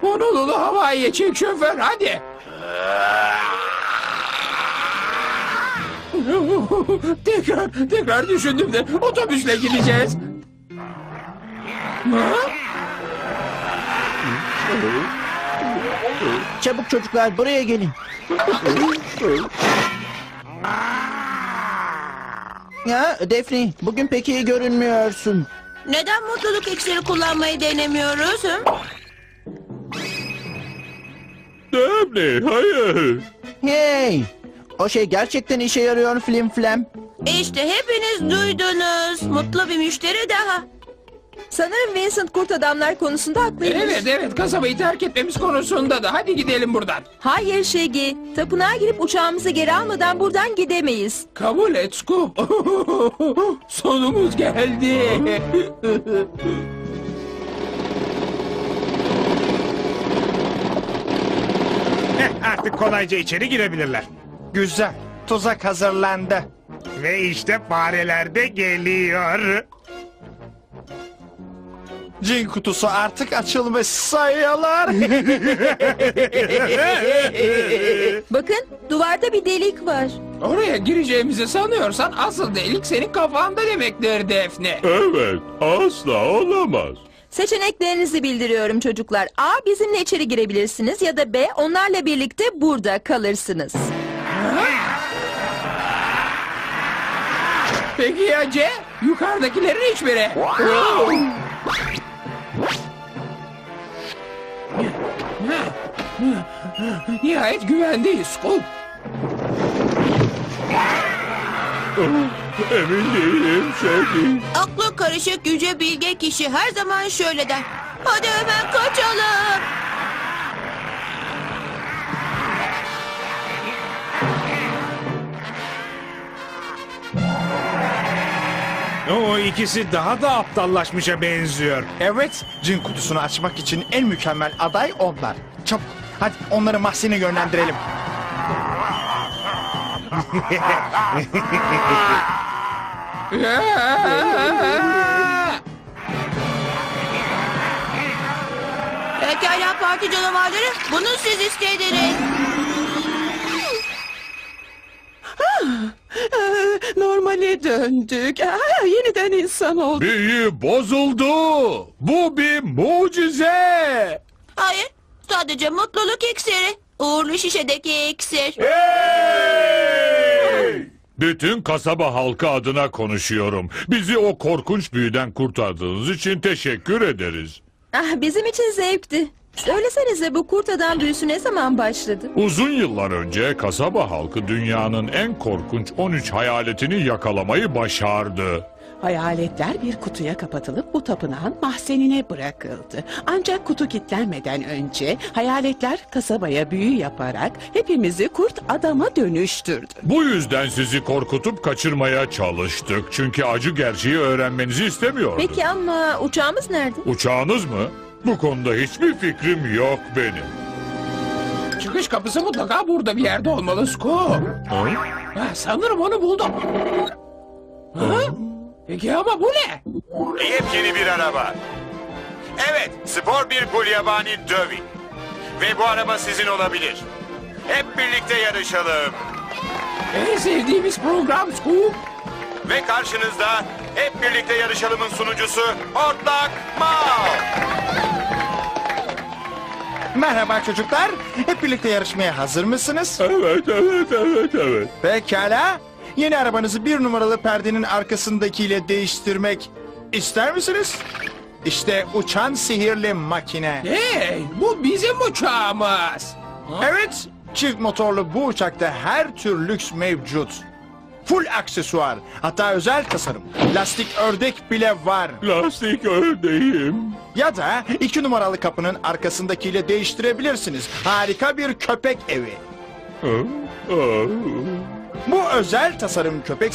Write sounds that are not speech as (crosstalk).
Honolulu havaya çek şoför hadi. (laughs) tekrar tekrar düşündüm de otobüsle gideceğiz. Çabuk çocuklar buraya gelin. Ya Defne bugün pek iyi görünmüyorsun. Neden mutluluk iksiri kullanmayı denemiyoruz? Hı? Daphne hayır. Hey! O şey gerçekten işe yarıyor Flim Flam. İşte hepiniz duydunuz. Mutlu bir müşteri daha. Sanırım Vincent kurt adamlar konusunda haklıymış. Evet evet kasabayı terk etmemiz konusunda da hadi gidelim buradan. Hayır Şegi. Tapınağa girip uçağımızı geri almadan buradan gidemeyiz. Kabul et Scoop. (laughs) Sonumuz geldi. (laughs) artık kolayca içeri girebilirler. Güzel. Tuzak hazırlandı. Ve işte fareler de geliyor. Cin kutusu artık açılmış sayılır. (laughs) Bakın duvarda bir delik var. Oraya gireceğimizi sanıyorsan asıl delik senin kafanda demektir Defne. Evet asla olamaz. Seçeneklerinizi bildiriyorum çocuklar. A. Bizimle içeri girebilirsiniz ya da B. Onlarla birlikte burada kalırsınız. Peki ya C? Yukarıdakilerin hiçbiri. Nihayet güvendeyiz Scoop. (laughs) Emin değilim Şegi. Aklı karışık yüce bilge kişi her zaman şöyle der. Hadi hemen kaçalım. O ikisi daha da aptallaşmışa benziyor. evet, cin kutusunu açmak için en mükemmel aday onlar. Çabuk, hadi onları mahzene yönlendirelim. (laughs) Pekala parti canavarları bunu siz istediniz. Normale döndük. Aa, yeniden insan olduk. Büyü bozuldu. Bu bir mucize. Hayır sadece mutluluk iksiri. Uğurlu şişedeki iksir. Bütün kasaba halkı adına konuşuyorum. Bizi o korkunç büyüden kurtardığınız için teşekkür ederiz. Ah, bizim için zevkti. Söylesenize bu kurt adam büyüsü ne zaman başladı? Uzun yıllar önce kasaba halkı dünyanın en korkunç 13 hayaletini yakalamayı başardı. Hayaletler bir kutuya kapatılıp bu tapınağın mahzenine bırakıldı. Ancak kutu kilitlenmeden önce hayaletler kasabaya büyü yaparak hepimizi kurt adama dönüştürdü. Bu yüzden sizi korkutup kaçırmaya çalıştık. Çünkü acı gerçeği öğrenmenizi istemiyorduk. Peki ama uçağımız nerede? Uçağınız mı? Bu konuda hiçbir fikrim yok benim. Çıkış kapısı mutlaka burada bir yerde olmalı Scoop. Ha? Sanırım onu buldum. Ha? Peki ama bu ne? Yepyeni bir araba. Evet, spor bir gulyabani dövi. Ve bu araba sizin olabilir. Hep birlikte yarışalım. En sevdiğimiz program Scoop. Ve karşınızda hep birlikte yarışalımın sunucusu Hortlak Mal. Merhaba çocuklar, hep birlikte yarışmaya hazır mısınız? Evet, evet, evet, evet. Pekala. Yeni arabanızı bir numaralı perdenin arkasındakiyle değiştirmek ister misiniz? İşte uçan sihirli makine. Hey, bu bizim uçağımız. Evet, çift motorlu bu uçakta her tür lüks mevcut. Full aksesuar, hatta özel tasarım. Lastik ördek bile var. Lastik ördeğim. Ya da iki numaralı kapının arkasındakiyle değiştirebilirsiniz. Harika bir köpek evi. Bu özel tasarım köpek